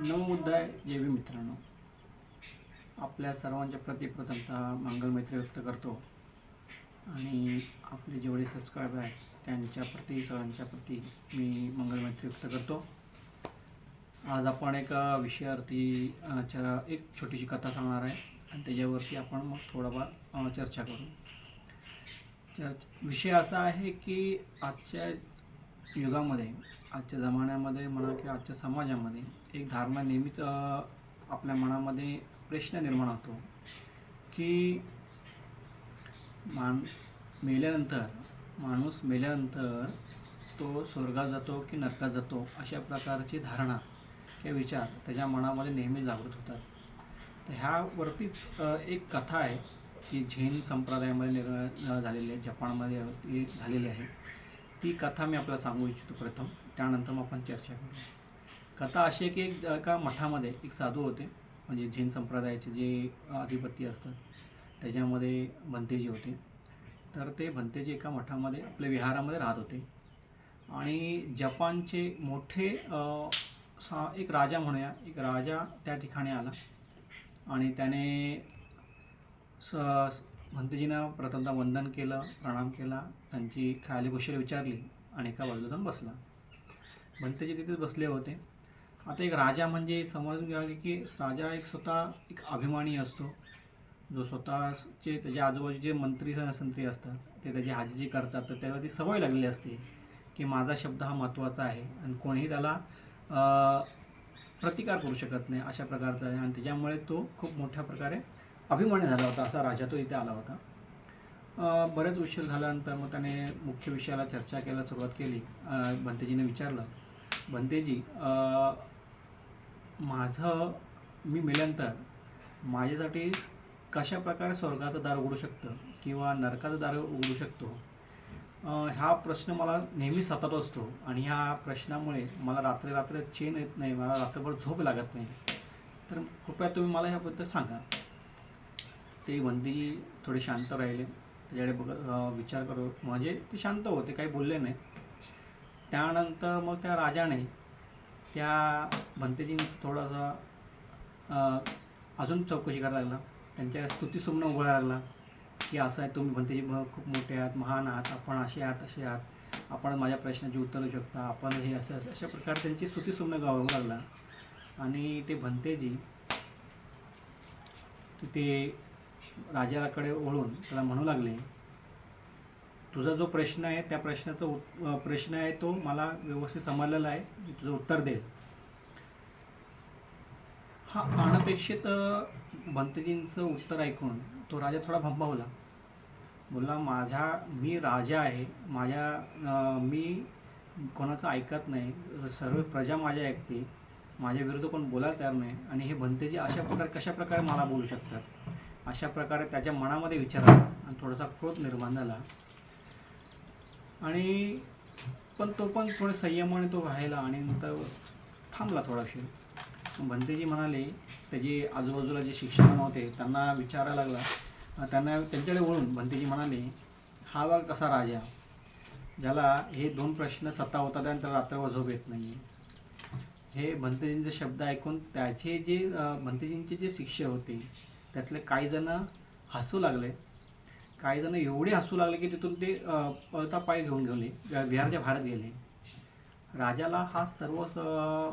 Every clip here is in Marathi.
नवोदय जेवी मित्रांनो. आपल्या सर्वांच्या प्रति प्रथमतः मंगलमैत्री व्यक्त करतो. आणि आपले जेवढे सबस्क्रायबर आहेत त्यांच्या प्रति सगळ्यांच्या प्रति मी मंगलमैत्री व्यक्त करतो. आज आपण एका विषयावरती चरा एक छोटीशी कथा सांगणार आहे. आणि त्याच्यावरती आपण मग थोडाफार चर्चा करू. चर्च विषय असा आहे की आजच्या युगामध्ये आजच्या जमान्यामध्ये म्हणा किंवा आजच्या समाजामध्ये एक धारणा नेहमीच आपल्या मनामध्ये प्रश्न निर्माण होतो की मान मेल्यानंतर माणूस मेल्यानंतर तो स्वर्गात जातो की नरकात जातो अशा प्रकारची धारणा किंवा विचार त्याच्या मनामध्ये नेहमी जागृत होतात. तर ह्यावरतीच एक कथा आहे की झेन संप्रदायामध्ये निर्माण झालेली आहे जपानमध्ये ती झालेली आहे. ती कथा मी आपल्याला सांगू इच्छितो प्रथम. त्यानंतर मग आपण चर्चा करू कथा अशी आहे की एक एका मठामध्ये एक साधू होते म्हणजे जैन संप्रदायाचे जे अधिपती असतात त्याच्यामध्ये भंतेजी होते. तर ते भंतेजी एका मठामध्ये आपल्या विहारामध्ये राहत होते. आणि जपानचे मोठे सा एक राजा म्हणूया एक राजा त्या ठिकाणी आला. आणि त्याने स भंतेजीनं प्रथमतः वंदन केलं प्रणाम केला त्यांची खाली कुशल विचारली आणि एका बाजूला जाऊन बसला. भंतेजी तिथेच बसले होते. आता एक राजा म्हणजे समजून घ्या की राजा एक स्वतः एक अभिमानी असतो. जो स्वतःचे त्याच्या आजूबाजूचे मंत्री संत्री असतात ते त्याची हाजीजी करतात तर त्याला ती सवय लागलेली असते की माझा शब्द हा महत्त्वाचा आहे आणि कोणीही त्याला प्रतिकार करू शकत नाही अशा प्रकारचा आहे. आणि त्याच्यामुळे तो खूप मोठ्या प्रकारे अभिमानी झाला होता असा राजा तो इथे आला होता. बरेच उशीर झाल्यानंतर मग त्याने मुख्य विषयाला चर्चा केल्या सुरुवात केली. भंतेजीने विचारलं भंतेजी माझं मी मेल्यानंतर माझ्यासाठी कशा प्रकारे स्वर्गाचं दार उघडू शकतं किंवा नरकाचं दार उघडू शकतो हा प्रश्न मला नेहमी सतत असतो आणि ह्या प्रश्नामुळे मला रात्री रात्र चेन येत नाही मला रात्रभर झोप लागत नाही. तर कृपया तुम्ही मला ह्याबद्दल सांगा. ते बंदी थोडे शांत राहिले. त्याच्याकडे बघ विचार करू. म्हणजे ते शांत होते काही बोलले नाही. त्यानंतर मग त्या राजाने त्या भंतेजींचं थोडासा अजून चौकशी करायला लागला. त्यांच्या स्तुतीसुमनं उघडायला लागला की असं आहे तुम्ही भंतेजी खूप मोठे आहात महान आहात आपण असे आहात असे आहात. आपण माझ्या प्रश्नाची उत्तर शकता आपण हे असं असं अशा प्रकारे त्यांची स्तुतीसुमनं गावावं लागला. आणि ते भंतेजी तिथे राजाकडे ओळून त्याला म्हणू लागले तुझा जो प्रश्न आहे त्या प्रश्नाचा उत् प्रश्न आहे तो मला व्यवस्थित समजलेला आहे. मी तुझं उत्तर देईल हा अनपेक्षित भंतजींचं भंतेजींचं उत्तर ऐकून तो राजा थोडा भंभावला बोलला माझ्या मी राजा आहे. माझ्या मी कोणाचं ऐकत नाही. सर्व प्रजा माझ्या ऐकते. माझ्या विरुद्ध कोण बोलायला तयार नाही. आणि हे भंतेजी अशा प्रकारे कशा प्रकारे मला बोलू शकतात? अशा प्रकारे त्याच्या मनामध्ये विचार आला आणि थोडासा क्रोध निर्माण झाला. आणि पण तो पण थोडे संयमाने तो राहिला आणि नंतर थांबला थोडाशी भंतेजी म्हणाले त्याची आजूबाजूला जे शिक्षक होते त्यांना विचारायला लागला. त्यांना त्यांच्याकडे वळून भंतेजी म्हणाले हा बघ कसा राजा? ज्याला हे दोन प्रश्न सत्ता होता त्यानंतर रात्रभर झोप येत नाही हे भंतेजींचे शब्द ऐकून त्याचे जे भंतेजींचे जे शिष्य होते त्यातले काही जण हसू लागले. काही जण एवढे हसू लागले की तिथून ते अं, पळता पाय घेऊन गेले बिहारच्या विहारच्या गेले. राजाला हा सर्व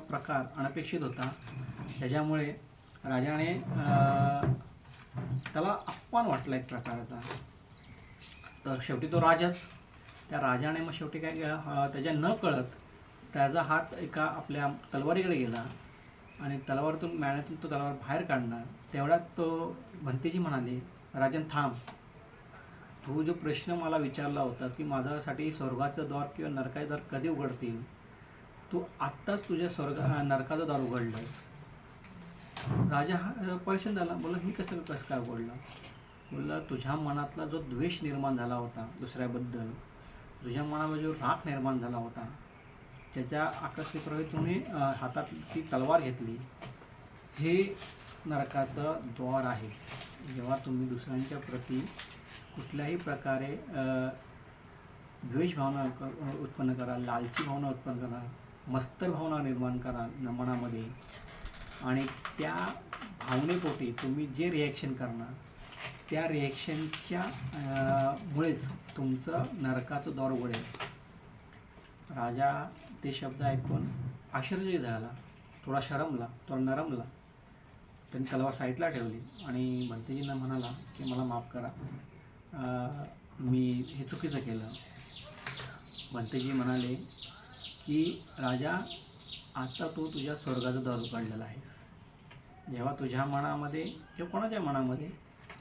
प्रकार अनपेक्षित होता. त्याच्यामुळे राजाने त्याला अपमान वाटला एक प्रकारचा. तर शेवटी तो राजाच. त्या राजाने मग शेवटी काय केलं? त्याच्या न कळत त्याचा हात एका आपल्या तलवारीकडे गेला आणि तलवारतून मॅण्यातून तो तलवार बाहेर काढणार. तेवढ्यात तो भंतेजी म्हणाले राजन थांब. तू जो प्रश्न मला विचारला होतास की माझ्यासाठी स्वर्गाचं द्वार किंवा नरकाचं द्वार कधी उघडतील? तू आत्ताच तुझ्या स्वर्ग नरकाचं द्वार उघडलंस. राजा हा परेशान झाला बोला मी कसं कसं काय उघडलं? बोलला तुझ्या मनातला जो द्वेष निर्माण झाला होता दुसऱ्याबद्दल तुझ्या मनामध्ये जो राग निर्माण झाला होता त्याच्या आकस्मिकप्रमाणे तुम्ही हातात ती तलवार घेतली हे नरकाचं द्वार आहे. जेव्हा तुम्ही दुसऱ्यांच्या प्रती कुठल्याही प्रकारे द्वेष भावना उत्पन्न करा लालची भावना उत्पन्न करा मस्तर भावना निर्माण करा न- मनामध्ये. आणि त्या भावनेपोटी तुम्ही जे रिॲक्शन करणार त्या रिॲक्शनच्या मुळेच तुमचं नरकाचं दौर उघडेल. राजा ते शब्द ऐकून आश्चर्य झाला थोडा शरमला थोडा नरमला. त्यांनी तलवार साईडला ठेवली आणि भंतेजींना म्हणाला की मला माफ करा मी हे चुकीचं केलं. भंतेजी म्हणाले की राजा आता तू तुझ्या स्वर्गाचं दारू काढलेला आहेस. जेव्हा तुझ्या मनामध्ये किंवा कोणाच्या मनामध्ये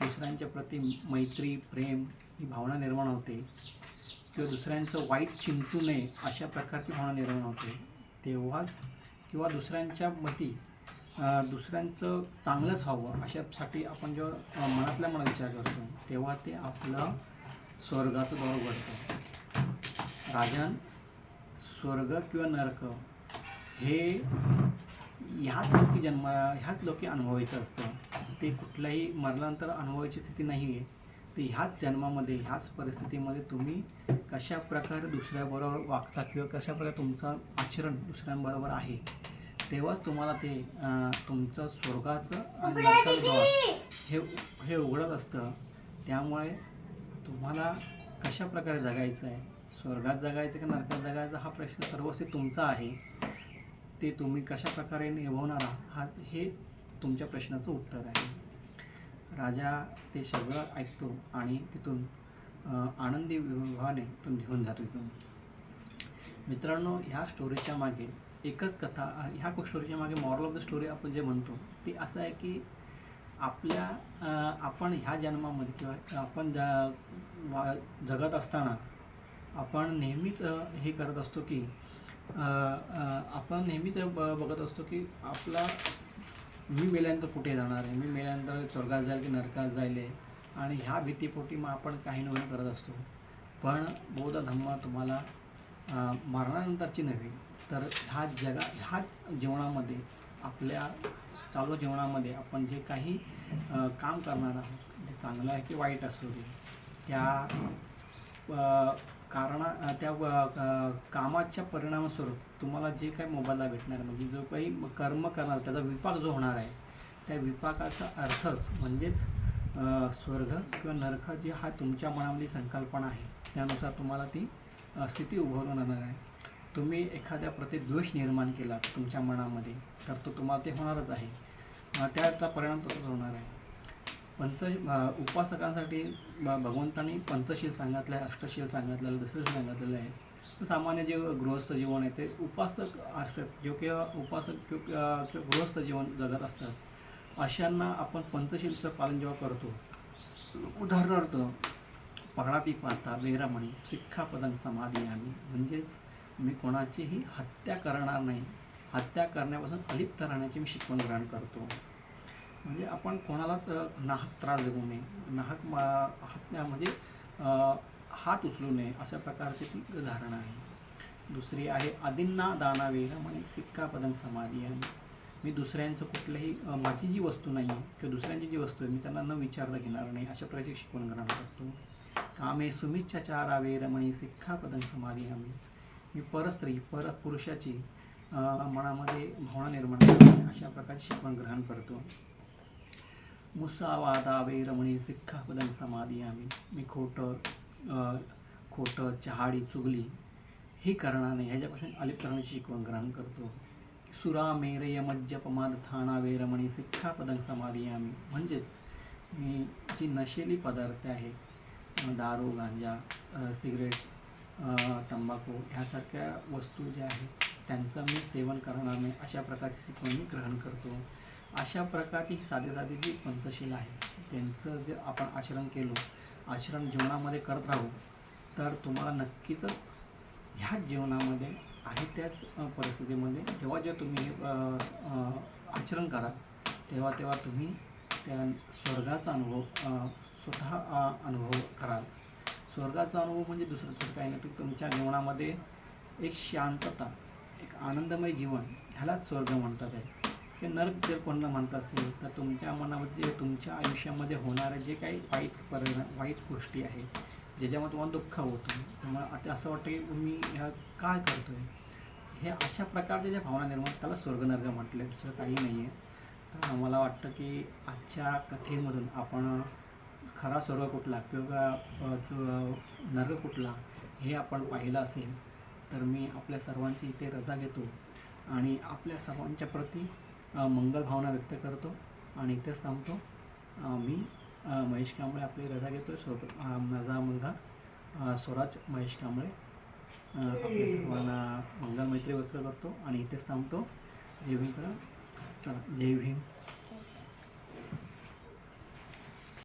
दुसऱ्यांच्या प्रती मैत्री प्रेम ही भावना निर्माण होते किंवा दुसऱ्यांचं वाईट चिंतू नये अशा प्रकारची भावना निर्माण होते तेव्हाच किंवा दुसऱ्यांच्या मती दुसऱ्यांचं चांगलंच हवं अशासाठी आपण जेव्हा मनातल्या मनात विचार करतो तेव्हा ते आपलं स्वर्गाचं दौर उघडतं. राजन स्वर्ग किंवा नरक हे ह्याच लोकी जन्म ह्याच लोकी अनुभवायचं असतं. ते कुठल्याही मरल्यानंतर अनुभवायची स्थिती नाही आहे तर ह्याच जन्मामध्ये ह्याच परिस्थितीमध्ये तुम्ही कशा प्रकारे दुसऱ्याबरोबर वागता किंवा कशा प्रकारे तुमचं आचरण दुसऱ्यांबरोबर आहे तेव्हाच तुम्हाला ते तुमचं स्वर्गाचं आणि नरकाचं हे हे उघडत असतं. त्यामुळे तुम्हाला कशा प्रकारे जगायचं आहे? स्वर्गात जगायचं की नरकात जगायचं? हा प्रश्न सर्वस्वी तुमचा आहे. ते तुम्ही कशा प्रकारे निभवणार आहात? हा हे तुमच्या प्रश्नाचं उत्तर आहे. राजा ते सगळं ऐकतो आणि तिथून आनंदी विभावाने तो निघून जातो तिथून मित्रांनो ह्या स्टोरीच्या मागे एकच कथा ह्या स्टोरीच्या मागे मॉरल ऑफ द स्टोरी आपण जे म्हणतो ते असं आहे की आपल्या आपण ह्या जन्मामध्ये किंवा आपण ज- जगत असताना आपण नेहमीच हे करत असतो की आपण नेहमीच ब बघत असतो की आपला मी मेल्यानंतर कुठे जाणार आहे मी मेल्यानंतर स्वर्गात जाईल की नरकात जाईल आहे. आणि ह्या भीतीपोटी मग आपण काही नवीन करत असतो पण बौद्ध धम्म तुम्हाला मरणानंतरची नव्हे तर ह्या जगा ह्या जीवनामध्ये आपल्या चालू जीवनामध्ये आपण जे काही काम करणार आहोत ते चांगलं आहे की वाईट असू दे त्या कारणा त्या कामाच्या परिणामस्वरूप तुम्हाला जे काही मोबाईलला भेटणार आहे, म्हणजे जो काही कर्म करणार त्याचा विपाक जो होणार आहे त्या विपाकाचा अर्थच म्हणजेच स्वर्ग किंवा नरक जी हा तुमच्या मनामधली संकल्पना आहे त्यानुसार तुम्हाला ती स्थिती उभारून आणणार आहे. तुम्ही एखाद्या प्रति द्वेष निर्माण केला तुमच्या मनामध्ये तर तो तुम्हाला ते होणारच आहे. त्याचा परिणाम तसाच होणार आहे. पंच उपासकांसाठी भगवंतांनी पंचशील सांगितलं आहे अष्टशील सांगितलेलं दसशील सांगितलेलं आहे. सामान्य जे गृहस्थ जीवन आहे ते उपासक असतात. जो किंवा उपासक किंवा गृहस्थ जीवन जगत असतात. अशांना आपण पंचशीलचं पालन जेव्हा करतो उदाहरणार्थ पहाडाती पाहता वेरामणी सिक्खापदं समाधी आम्ही म्हणजेच मी कोणाचीही हत्या करणार नाही. हत्या करण्यापासून अलिप्त राहण्याची मी शिकवण ग्रहण करतो. म्हणजे आपण कोणालाच नाहक त्रास देऊ नये. नाहक मा- हत्या म्हणजे हात उचलू नये अशा प्रकारची ती धारणा आहे. दुसरी आहे आदींना दाना म्हणजे सिक्का पदन समाधी आहे मी दुसऱ्यांचं कुठलंही माझी जी वस्तू नाही आहे किंवा दुसऱ्यांची जी वस्तू आहे मी त्यांना न विचारता घेणार नाही अशा प्रकारची शिकवण ग्रहण करतो. कामे सुमिच्छाचारा वेरमणी सिक्खापदं समाधी आम्ही मी परस्त्री पर पुरुषाची मनामध्ये भावना निर्माण करते. अशा प्रकारची शिकवण ग्रहण करतो. मुसावादा सिख्खा सिक्खापदं समाधी आम्ही. मी खोटं खोटं चहाडी चुगली ही करणार नाही ह्याच्यापासून अलिप करण्याची शिकवण ग्रहण करतो. सुरा मेरय मज्जपमाद थाणा वेरमणी सिक्खापदं समाधी आम्ही. म्हणजेच मी जी नशेली पदार्थ आहे दारू गांजा सिगरेट तंबाखू ह्यासारख्या वस्तू ज्या आहेत त्यांचं मी सेवन करणार नाही अशा प्रकारची शिकवण मी ग्रहण करतो. अशा प्रकारची साधे साधी जी पंचशील आहे त्यांचं जे आपण आचरण केलं आचरण जीवनामध्ये करत राहू तर तुम्हाला नक्कीच ह्याच जीवनामध्ये आहे त्याच परिस्थितीमध्ये जेव्हा जेव्हा तुम्ही हे, आचरण करा तेव्हा तेव्हा तुम्ही त्या स्वर्गाचा अनुभव स्वतः अनुभव कराल. स्वर्गाचा अनुभव म्हणजे दुसरं तर काही नाही. तर तुमच्या जीवनामध्ये एक शांतता एक आनंदमय जीवन ह्यालाच स्वर्ग म्हणतात. आहे ते नर्क जर कोणाला म्हणत असेल तर तुमच्या मनामध्ये तुमच्या आयुष्यामध्ये होणारे जे काही वाईट परिणाम वाईट गोष्टी आहेत ज्याच्यामध्ये तुम्हाला दुःख होतं त्यामुळे आता असं वाटतं की मी ह्या काय करतो आहे हे अशा प्रकारच्या ज्या भावना निर्माण त्याला स्वर्गनर्ग म्हटलं आहे दुसरं काही नाही आहे तर मला वाटतं की आजच्या कथेमधून आपण खरा स्वर्ग कुठला किंवा नर्ग जो कुठला हे आपण पाहिलं असेल तर मी आपल्या सर्वांची इथे रजा घेतो आणि आपल्या सर्वांच्या प्रती मंगल भावना व्यक्त करतो आणि इथेच थांबतो. मी महेश कांबळे आपली रजा घेतो. सोबत माझा मुलगा स्वराज महेश कांबळे. आपल्या सर्वांना मंगल मैत्री व्यक्त करतो आणि इथेच थांबतो. जय भीम करा चला जय भीम.